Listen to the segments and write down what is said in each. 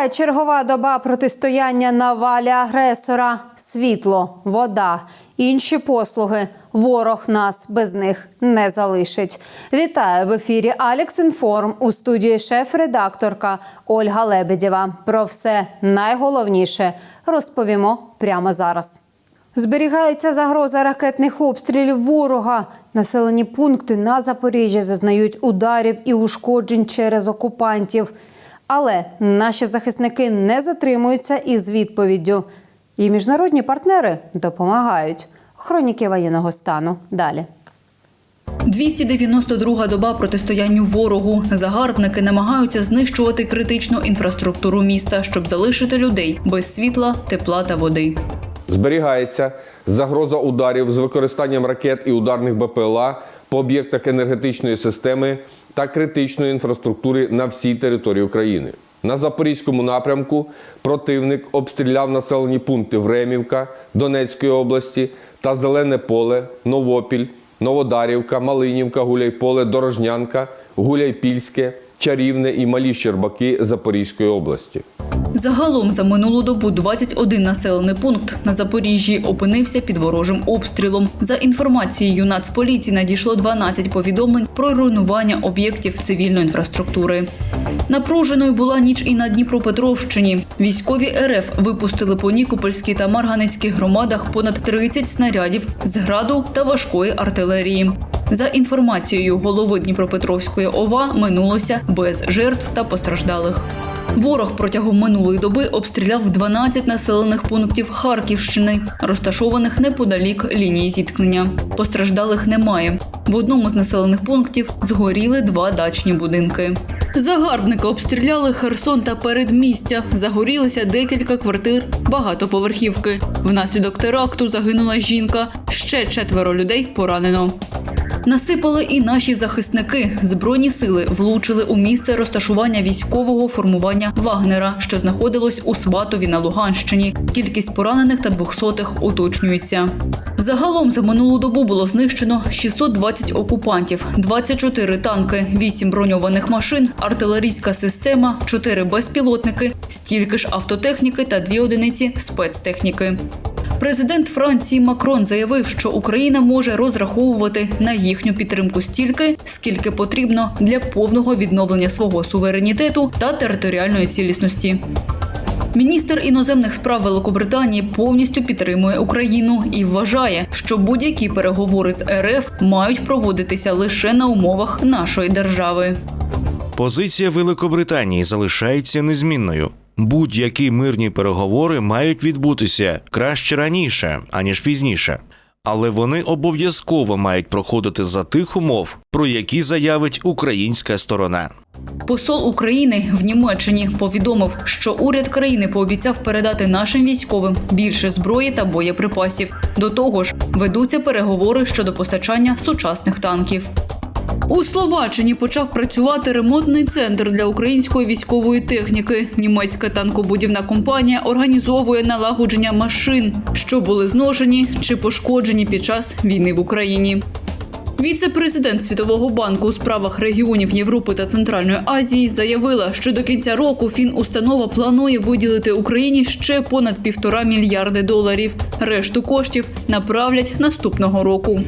Триває чергова доба протистояння навалі агресора. Світло, вода, інші послуги. Ворог нас без них не залишить. Вітаю в ефірі Алекс Інформ у студії шеф-редакторка Ольга Лебедєва. Про все найголовніше розповімо прямо зараз. Зберігається загроза ракетних обстрілів ворога. Населені пункти на Запоріжжі зазнають ударів і ушкоджень через окупантів. Але наші захисники не затримуються із відповіддю. І міжнародні партнери допомагають. Хроніки воєнного стану далі. 292 доба протистоянню ворогу. Загарбники намагаються знищувати критичну інфраструктуру міста, щоб залишити людей без світла, тепла та води. Зберігається загроза ударів з використанням ракет і ударних БПЛА по об'єктах енергетичної системи та критичної інфраструктури на всій території України. На Запорізькому напрямку противник обстріляв населені пункти Времівка Донецької області та Зелене Поле, Новопіль, Новодарівка, Малинівка, Гуляйполе, Дорожнянка, Гуляйпільське, Чарівне і Малі Щербаки Запорізької області. Загалом за минулу добу 21 населений пункт на Запоріжжі опинився під ворожим обстрілом. За інформацією Нацполіції надійшло 12 повідомлень про руйнування об'єктів цивільної інфраструктури. Напруженою була ніч і на Дніпропетровщині. Військові РФ випустили по Нікопольській та Марганецькій громадах понад 30 снарядів з граду та важкої артилерії. За інформацією голови Дніпропетровської ОВА, минулося без жертв та постраждалих. Ворог протягом минулої доби обстріляв 12 населених пунктів Харківщини, розташованих неподалік лінії зіткнення. Постраждалих немає. В одному з населених пунктів згоріли два дачні будинки. Загарбники обстріляли Херсон та передмістя. Загорілися декілька квартир багатоповерхівки. Внаслідок теракту загинула жінка. Ще четверо людей поранено. Насипали і наші захисники. Збройні сили влучили у місце розташування військового формування Вагнера, що знаходилось у Сватові на Луганщині. Кількість поранених та двохсотих уточнюється. Загалом за минулу добу було знищено 620 окупантів, 24 танки, 8 броньованих машин, артилерійська система, 4 безпілотники, стільки ж автотехніки та 2 одиниці спецтехніки. Президент Франції Макрон заявив, що Україна може розраховувати на їхню підтримку стільки, скільки потрібно для повного відновлення свого суверенітету та територіальної цілісності. Міністр іноземних справ Великобританії повністю підтримує Україну і вважає, що будь-які переговори з РФ мають проводитися лише на умовах нашої держави. Позиція Великобританії залишається незмінною. Будь-які мирні переговори мають відбутися краще раніше, аніж пізніше. Але вони обов'язково мають проходити за тих умов, про які заявить українська сторона. Посол України в Німеччині повідомив, що уряд країни пообіцяв передати нашим військовим більше зброї та боєприпасів. До того ж, ведуться переговори щодо постачання сучасних танків. У Словаччині почав працювати ремонтний центр для української військової техніки. Німецька танкобудівна компанія організовує налагодження машин, що були зношені чи пошкоджені під час війни в Україні. Віце-президент Світового банку у справах регіонів Європи та Центральної Азії заявила, що до кінця року фінустанова планує виділити Україні ще понад півтора мільярди доларів. Решту коштів направлять наступного року.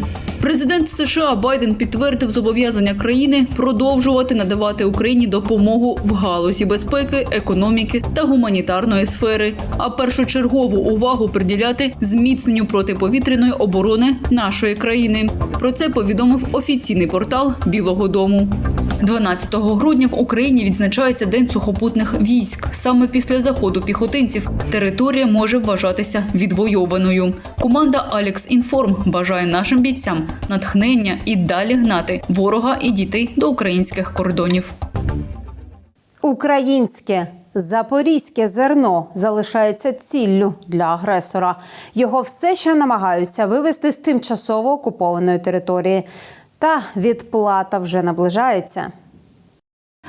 Президент США Байден підтвердив зобов'язання країни продовжувати надавати Україні допомогу в галузі безпеки, економіки та гуманітарної сфери, а першочергову увагу приділяти зміцненню протиповітряної оборони нашої країни. Про це повідомив офіційний портал Білого Дому. 12 грудня в Україні відзначається День сухопутних військ. Саме після заходу піхотинців територія може вважатися відвойованою. Команда Алекс Інформ бажає нашим бійцям натхнення і далі гнати ворога і дітей до українських кордонів. Українське запорізьке зерно залишається ціллю для агресора. Його все ще намагаються вивезти з тимчасово окупованої території. Та відплата вже наближається.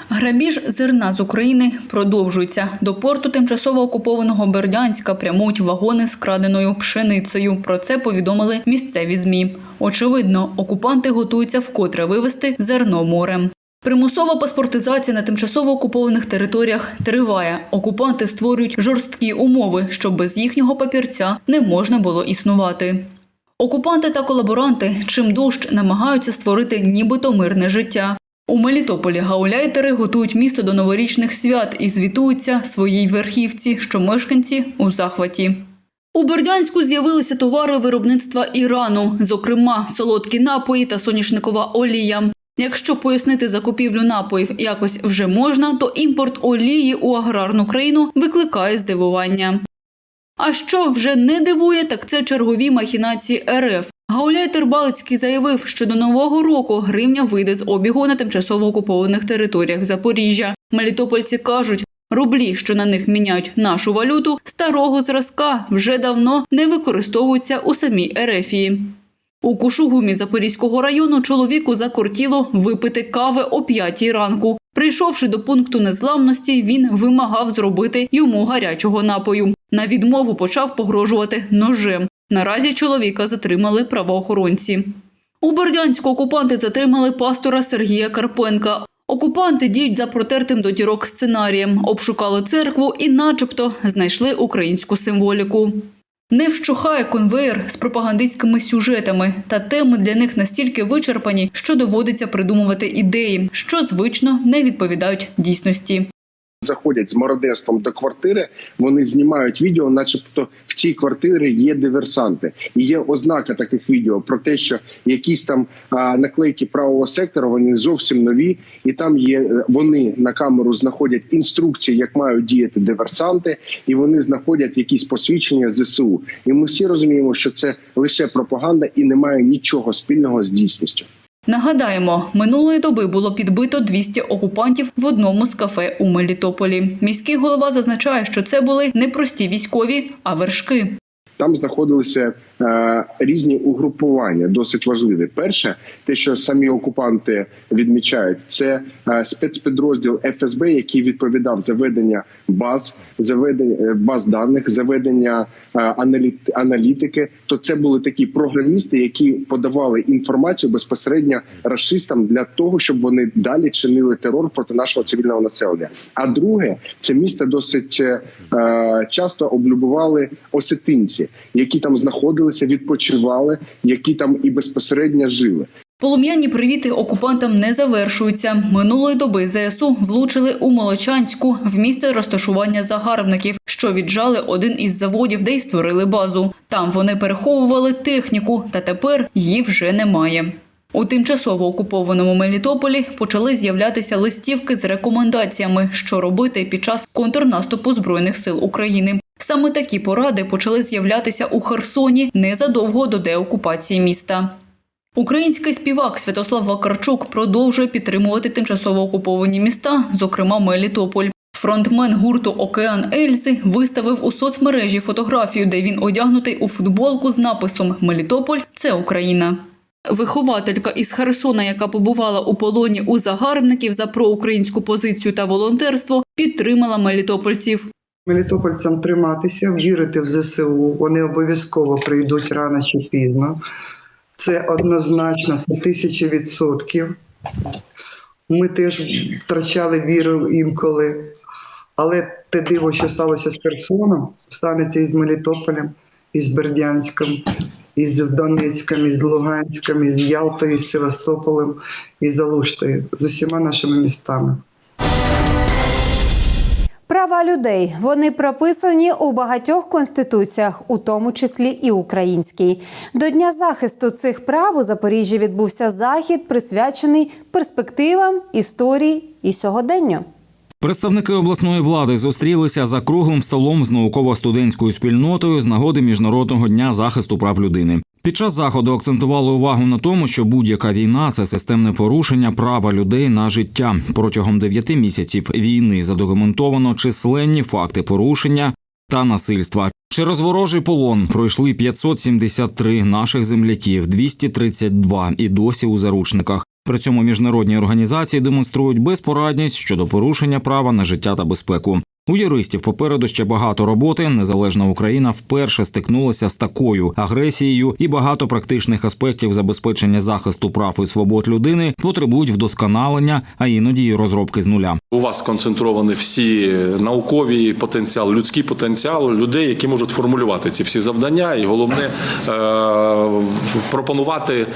Грабіж зерна з України продовжується. До порту тимчасово окупованого Бердянська прямують вагони з краденою пшеницею. Про це повідомили місцеві змі. Очевидно, окупанти готуються вкотре вивезти зерно морем. Примусова паспортизація на тимчасово окупованих територіях триває. Окупанти створюють жорсткі умови, щоб без їхнього папірця не можна було існувати. Окупанти та колаборанти чим дужч намагаються створити нібито мирне життя. У Мелітополі гауляйтери готують місто до новорічних свят і звітуються своїй верхівці, що мешканці у захваті. У Бердянську з'явилися товари виробництва Ірану, зокрема солодкі напої та соняшникова олія. Якщо пояснити закупівлю напоїв якось вже можна, то імпорт олії у аграрну країну викликає здивування. А що вже не дивує, так це чергові махінації РФ. Гауляй Тербалицький заявив, що до нового року гривня вийде з обігу на тимчасово окупованих територіях Запоріжжя. Мелітопольці кажуть, рублі, що на них міняють нашу валюту, старого зразка вже давно не використовуються у самій Ерефії. У Кушугумі Запорізького району чоловіку закортіло випити кави о п'ятій ранку. Прийшовши до пункту незламності, він вимагав зробити йому гарячого напою. На відмову почав погрожувати ножем. Наразі чоловіка затримали правоохоронці. У Бердянську окупанти затримали пастора Сергія Карпенка. Окупанти діють за протертим до дірок сценарієм, обшукали церкву і, начебто, знайшли українську символіку. Не вщухає конвеєр з пропагандистськими сюжетами, та теми для них настільки вичерпані, що доводиться придумувати ідеї, що звично не відповідають дійсності. Заходять з мародерством до квартири, вони знімають відео, начебто в цій квартирі є диверсанти, і є ознака таких відео про те, що якісь там а, наклейки правого сектора вони зовсім нові, і там є е, вони на камеру знаходять інструкції, як мають діяти диверсанти, і вони знаходять якісь посвідчення зсу. І ми всі розуміємо, що це лише пропаганда і не має нічого спільного з дійсністю. Нагадаємо, минулої доби було підбито 200 окупантів в одному з кафе у Мелітополі. Міський голова зазначає, що це були не прості військові, а вершки. Там знаходилися е, різні угрупування, досить важливі. Перше, те, що самі окупанти відмічають, це е, спецпідрозділ ФСБ, який відповідав за ведення баз, за ведення е, баз даних, за ведення е, аналіт, аналітики. То це були такі програмісти, які подавали інформацію безпосередньо расистам для того, щоб вони далі чинили терор проти нашого цивільного населення. А друге, це місто досить е, часто облюбували осетинці, які там знаходилися, відпочивали, які там і безпосередньо жили. Полум'яні привіти окупантам не завершуються. Минулої доби ЗСУ влучили у Молочанську в місце розташування загарбників, що віджали один із заводів, де й створили базу. Там вони переховували техніку, та тепер її вже немає. У тимчасово окупованому Мелітополі почали з'являтися листівки з рекомендаціями, що робити під час контрнаступу збройних сил України. Саме такі поради почали з'являтися у Херсоні незадовго до деокупації міста. Український співак Святослав Вакарчук продовжує підтримувати тимчасово окуповані міста, зокрема Мелітополь. Фронтмен гурту Океан Ельзи виставив у соцмережі фотографію, де він одягнутий у футболку з написом Мелітополь це Україна. Вихователька із Херсона, яка побувала у полоні у загарбників за проукраїнську позицію та волонтерство, підтримала мелітопольців. Мелітопольцям триматися, вірити в ЗСУ. Вони обов'язково прийдуть рано чи пізно. Це однозначно, це тисячі відсотків. Ми теж втрачали віру інколи. Але те диво, що сталося з Херсоном, станеться і з Мелітополем, і з Бердянськом, і з Донецьком, і з Луганськом, і з Ялтою, і з Севастополем, і з Алуштою, з усіма нашими містами. Права людей вони прописані у багатьох конституціях, у тому числі і українській. До дня захисту цих прав у Запоріжжі відбувся захід, присвячений перспективам, історії і сьогоденню. Представники обласної влади зустрілися за круглим столом з науково-студентською спільнотою з нагоди міжнародного дня захисту прав людини. Під час заходу акцентували увагу на тому, що будь-яка війна це системне порушення права людей на життя. Протягом дев'яти місяців війни задокументовано численні факти порушення та насильства. Через ворожий полон пройшли 573 наших земляків, 232 і досі у заручниках. При цьому міжнародні організації демонструють безпорадність щодо порушення права на життя та безпеку. У юристів попереду ще багато роботи. Незалежна Україна вперше стикнулася з такою агресією, і багато практичних аспектів забезпечення захисту прав і свобод людини потребують вдосконалення, а іноді й розробки з нуля. У вас сконцентровані всі наукові потенціал, людський потенціал людей, які можуть формулювати ці всі завдання, і головне е- пропонувати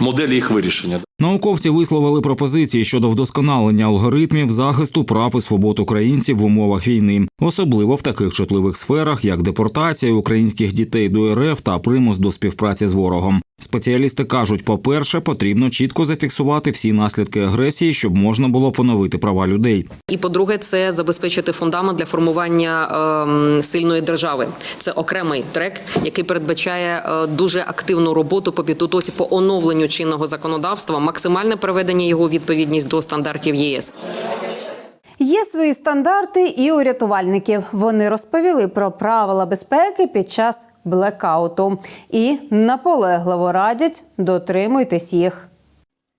моделі їх вирішення. Науковці висловили пропозиції щодо вдосконалення алгоритмів захисту прав і свобод українців в умовах війни, особливо в таких чутливих сферах, як депортація українських дітей до РФ та примус до співпраці з ворогом. Спеціалісти кажуть, по-перше, потрібно чітко зафіксувати всі наслідки агресії, щоб можна було поновити права людей. І по-друге, це забезпечити фундамент для формування ем, сильної держави. Це окремий трек, який передбачає е, дуже активну роботу по підготовці по оновленню чинного законодавства, максимальне приведення його відповідність до стандартів ЄС. Є свої стандарти і у. Вони розповіли про правила безпеки під час блекауту і наполегливо радять дотримуйтесь їх.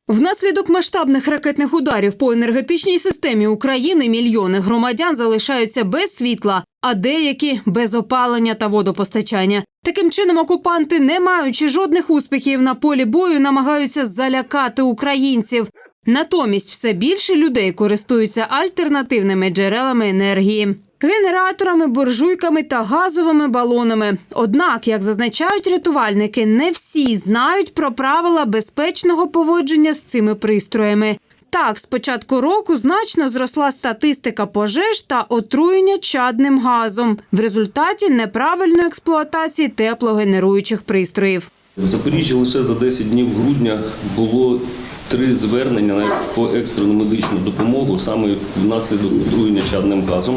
Внаслідок масштабних ракетних ударів по енергетичній системі України мільйони громадян залишаються без світла, а деякі без опалення та водопостачання. Таким чином, окупанти, не маючи жодних успіхів на полі бою, намагаються залякати українців. Натомість все більше людей користуються альтернативними джерелами енергії. Генераторами, буржуйками та газовими балонами. Однак, як зазначають рятувальники, не всі знають про правила безпечного поводження з цими пристроями. Так, з початку року значно зросла статистика пожеж та отруєння чадним газом в результаті неправильної експлуатації теплогенеруючих пристроїв. В Запоріжжі лише за 10 днів грудня було три звернення по екстрену медичну допомогу саме внаслідок отруєння чадним газом.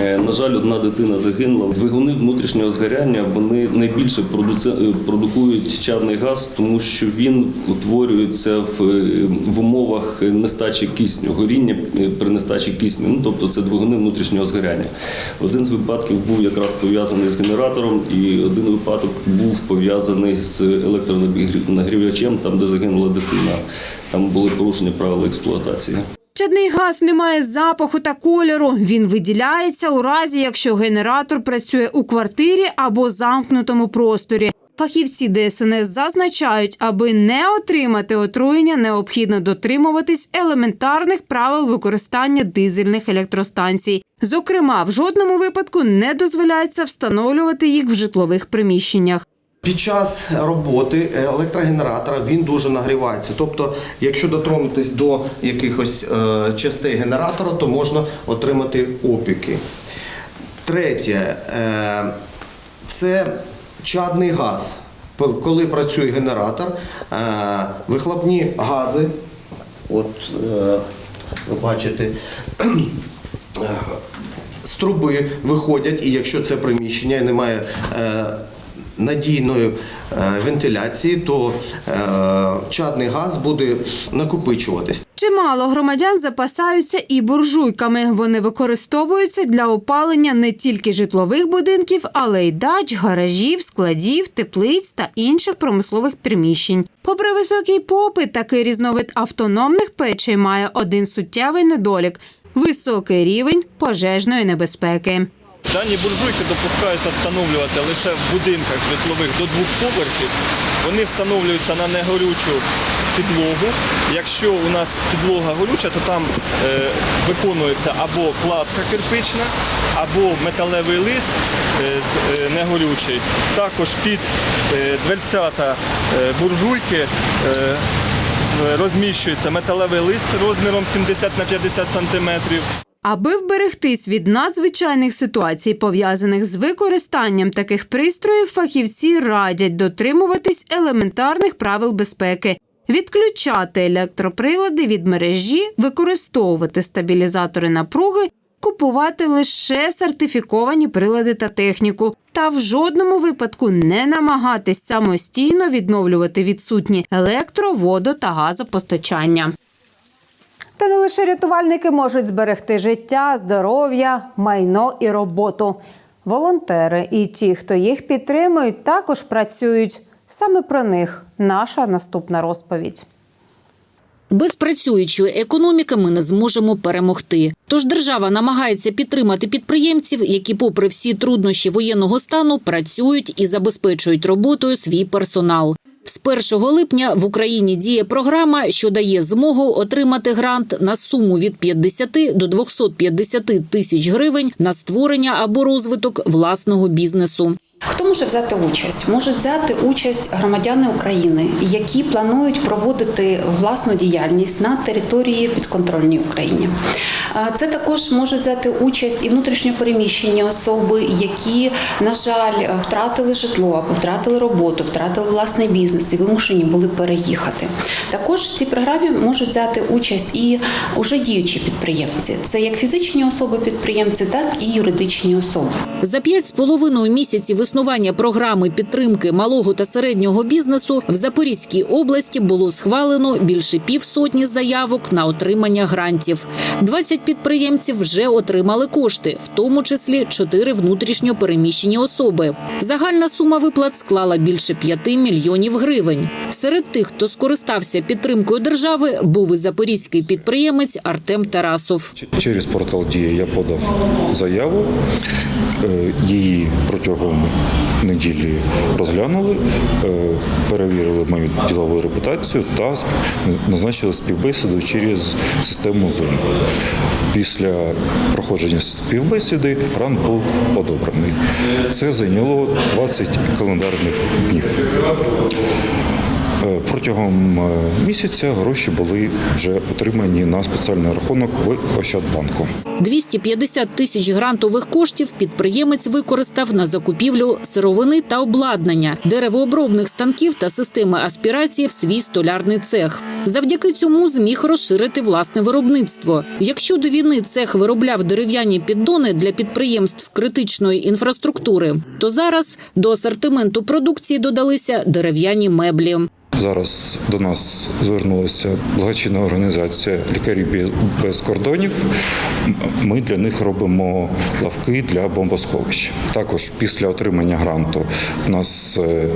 Е, На жаль, одна дитина загинула. Двигуни внутрішнього згоряння вони найбільше е, продукують чадний газ, тому що він утворюється в, е, умовах нестачі кисню, горіння при нестачі кисню. Ну тобто це двигуни внутрішнього згоряння. Один з випадків був якраз пов'язаний з генератором, і один випадок був пов'язаний з електронагрівачем, там де загинула дитина. Там були порушені правила експлуатації. Чадний газ не має запаху та кольору. Він виділяється у разі, якщо генератор працює у квартирі або замкнутому просторі. Фахівці ДСНС зазначають, аби не отримати отруєння, необхідно дотримуватись елементарних правил використання дизельних електростанцій. Зокрема, в жодному випадку не дозволяється встановлювати їх в житлових приміщеннях. Під час роботи електрогенератора він дуже нагрівається. Тобто, якщо дотронутись до якихось е, частей генератора, то можна отримати опіки. Третє е, це чадний газ. Коли працює генератор, е, вихлопні гази, от е, ви бачите, з труби виходять, і якщо це приміщення і немає е, надійної е, вентиляції, то е, чадний газ буде накопичуватись. Чимало громадян запасаються і буржуйками. Вони використовуються для опалення не тільки житлових будинків, але й дач, гаражів, складів, теплиць та інших промислових приміщень. Попри високий попит, такий різновид автономних печей має один суттєвий недолік високий рівень пожежної небезпеки. Дані буржуйки допускаються встановлювати лише в будинках житлових до двох поверхів. Вони встановлюються на негорючу підлогу. Якщо у нас підлога горюча, то там е, виконується або кладка кирпична, або металевий лист е, е, негорючий. Також під е, дверцята е, буржуйки. Е, Розміщується металевий лист розміром 70 на 50 сантиметрів. Аби вберегтись від надзвичайних ситуацій, пов'язаних з використанням таких пристроїв, фахівці радять дотримуватись елементарних правил безпеки, відключати електроприлади від мережі, використовувати стабілізатори напруги, купувати лише сертифіковані прилади та техніку, та в жодному випадку не намагатись самостійно відновлювати відсутні електро, водо та газопостачання. Та не лише рятувальники можуть зберегти життя, здоров'я, майно і роботу. Волонтери і ті, хто їх підтримують, також працюють. Саме про них наша наступна розповідь. Без працюючої економіки ми не зможемо перемогти. Тож держава намагається підтримати підприємців, які, попри всі труднощі воєнного стану, працюють і забезпечують роботою свій персонал. З 1 липня в Україні діє програма, що дає змогу отримати грант на суму від 50 до 250 тисяч гривень на створення або розвиток власного бізнесу. Хто може взяти участь? Можуть взяти участь громадяни України, які планують проводити власну діяльність на території підконтрольній Україні. Це також можуть взяти участь і внутрішньопереміщені особи, які, на жаль, втратили житло або втратили роботу, втратили власний бізнес і вимушені були переїхати. Також в цій програмі можуть взяти участь і уже діючі підприємці. Це як фізичні особи-підприємці, так і юридичні особи. За п'ять з половиною місяців існування програми підтримки малого та середнього бізнесу в Запорізькій області було схвалено більше півсотні заявок на отримання грантів. 20 підприємців вже отримали кошти, в тому числі 4 внутрішньо переміщені особи. Загальна сума виплат склала більше 5 мільйонів гривень. Серед тих, хто скористався підтримкою держави, був і запорізький підприємець Артем Тарасов. Через портал Дія я подав заяву. Е, Її протягом неділі розглянули, е, перевірили мою ділову репутацію та назначили співбесіду через систему Zoom. Після проходження співбесіди ран був одобрений. Це зайняло 20 календарних днів. Е, Протягом е, місяця гроші були вже отримані на спеціальний рахунок в Ощадбанку. 250 тисяч грантових коштів підприємець використав на закупівлю сировини та обладнання, деревообробних станків та системи аспірації в свій столярний цех. Завдяки цьому зміг розширити власне виробництво. Якщо до війни цех виробляв дерев'яні піддони для підприємств критичної інфраструктури, то зараз до асортименту продукції додалися дерев'яні меблі. Зараз до нас звернулася благочинна організація Лікарі без кордонів. Ми для них робимо лавки для бомбосховищ. Також після отримання гранту в нас е,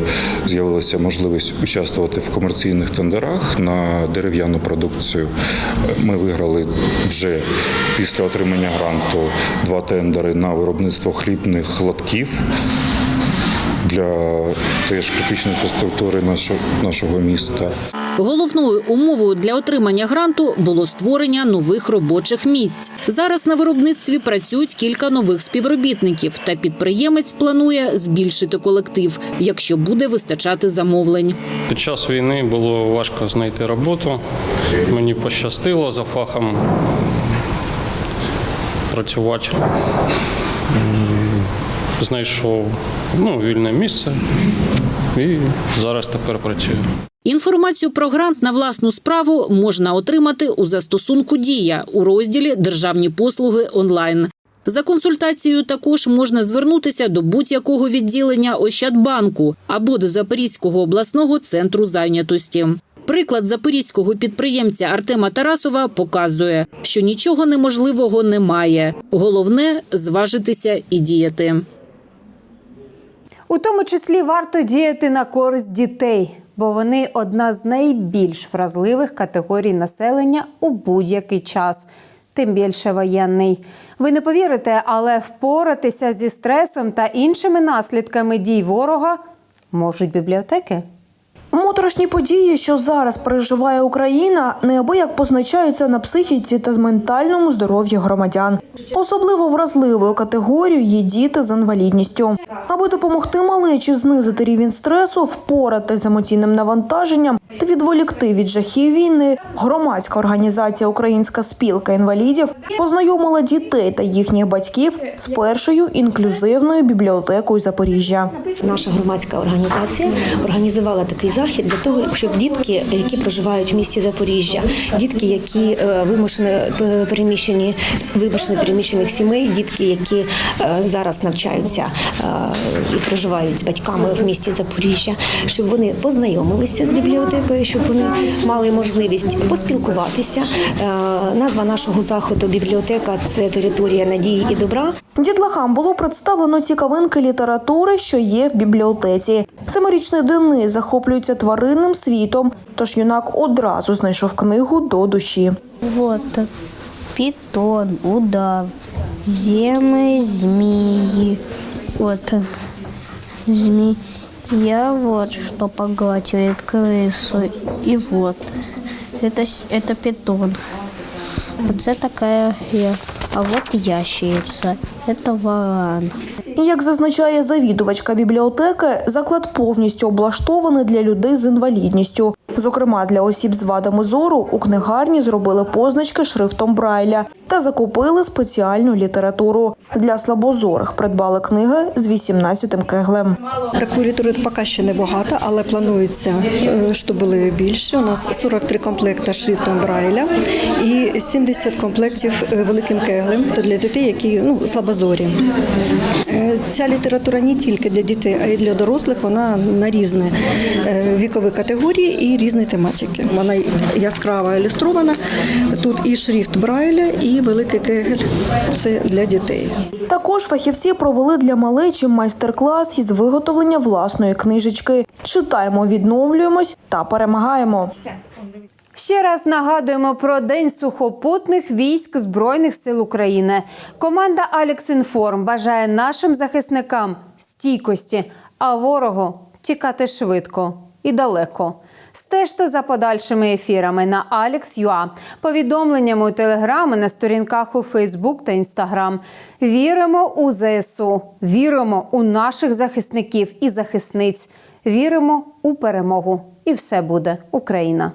з'явилася можливість участвувати в комерційних тендерах на дерев'яну продукцію. Ми виграли вже після отримання гранту два тендери на виробництво хлібних лотків для теж критичної інфраструктури нашого, нашого міста. Головною умовою для отримання гранту було створення нових робочих місць. Зараз на виробництві працюють кілька нових співробітників, та підприємець планує збільшити колектив, якщо буде вистачати замовлень. Під час війни було важко знайти роботу. Мені пощастило за фахом працювати. Знайшов ну, вільне місце і зараз тепер працюю. Інформацію про грант на власну справу можна отримати у застосунку Дія у розділі Державні послуги онлайн. За консультацією також можна звернутися до будь-якого відділення Ощадбанку або до Запорізького обласного центру зайнятості. Приклад запорізького підприємця Артема Тарасова показує, що нічого неможливого немає. Головне зважитися і діяти. У тому числі варто діяти на користь дітей, бо вони одна з найбільш вразливих категорій населення у будь-який час, тим більше воєнний. Ви не повірите, але впоратися зі стресом та іншими наслідками дій ворога можуть бібліотеки. Моторошні події, що зараз переживає Україна, неабияк позначаються на психіці та ментальному здоров'ї громадян. Особливо вразливою категорією є діти з інвалідністю. Аби допомогти малечі знизити рівень стресу, впоратись з емоційним навантаженням та відволікти від жахів війни, громадська організація Українська спілка інвалідів познайомила дітей та їхніх батьків з першою інклюзивною бібліотекою Запоріжжя. Наша громадська організація організувала такий захід для того, щоб дітки, які проживають в місті Запоріжжя, дітки, які е, вимушено е, переміщені з вимушено переміщених сімей, дітки, які е, зараз навчаються і проживають з батьками в місті Запоріжжя, щоб вони познайомилися з бібліотекою, щоб вони мали можливість поспілкуватися. Назва нашого заходу бібліотека це територія надії і добра. Дітлахам було представлено цікавинки літератури, що є в бібліотеці. Семирічний Денис захоплюється тваринним світом, тож юнак одразу знайшов книгу до душі. Вот питон, удав, земы, змеи. Вот змея вот что поглатывает крысу. И вот это, с- это питон. Вот это такая я. А вот ящерица. Варан. І як зазначає завідувачка бібліотеки, заклад повністю облаштований для людей з інвалідністю. Зокрема, для осіб з вадами зору у книгарні зробили позначки шрифтом Брайля та закупили спеціальну літературу. Для слабозорих придбали книги з 18 кеглем. Такої літератури поки ще небагато, але планується, е, що були більше. У нас 43 комплекти шрифтом Брайля і 70 комплектів е, великим кеглем та для дітей, які ну, слабозорі. Е, Ця література не тільки для дітей, а й для дорослих. Вона на різні е, вікові категорії і різні тематики. Вона яскраво ілюстрована. Тут і шрифт Брайля, і великий кегель. Це для дітей. Також фахівці провели для малечі майстер-клас із виготовлення власної книжечки. Читаємо, відновлюємось та перемагаємо. Ще раз нагадуємо про День сухопутних військ Збройних сил України. Команда «Алексінформ» бажає нашим захисникам стійкості, а ворогу тікати швидко і далеко. Стежте за подальшими ефірами на Alex.ua, повідомленнями у Телеграмі на сторінках у Фейсбук та Інстаграм. Віримо у ЗСУ, віримо у наших захисників і захисниць. Віримо у перемогу. І все буде Україна.